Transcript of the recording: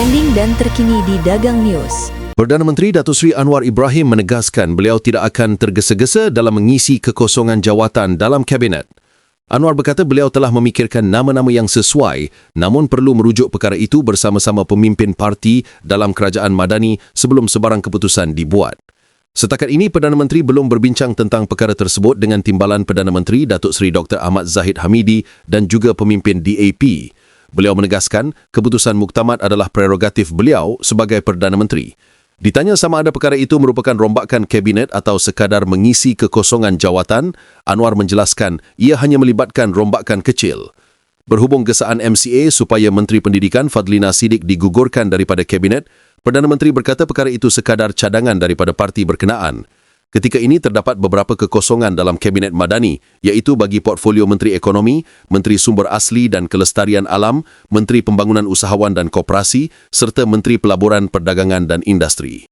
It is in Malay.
trending dan terkini di Dagang News. Perdana Menteri Datuk Seri Anwar Ibrahim menegaskan beliau tidak akan tergesa-gesa dalam mengisi kekosongan jawatan dalam kabinet. Anwar berkata beliau telah memikirkan nama-nama yang sesuai namun perlu merujuk perkara itu bersama-sama pemimpin parti dalam kerajaan madani sebelum sebarang keputusan dibuat. Setakat ini, Perdana Menteri belum berbincang tentang perkara tersebut dengan Timbalan Perdana Menteri Datuk Seri Dr. Ahmad Zahid Hamidi dan juga pemimpin DAP. Beliau menegaskan keputusan muktamad adalah prerogatif beliau sebagai Perdana Menteri. Ditanya sama ada perkara itu merupakan rombakan kabinet atau sekadar mengisi kekosongan jawatan, Anwar menjelaskan ia hanya melibatkan rombakan kecil. Berhubung gesaan MCA supaya Menteri Pendidikan Fadlina Sidik digugurkan daripada kabinet, Perdana Menteri berkata perkara itu sekadar cadangan daripada parti berkenaan. Ketika ini terdapat beberapa kekosongan dalam Kabinet Madani iaitu bagi portfolio Menteri Ekonomi, Menteri Sumber Asli dan Kelestarian Alam, Menteri Pembangunan Usahawan dan Koperasi serta Menteri Pelaburan Perdagangan dan Industri.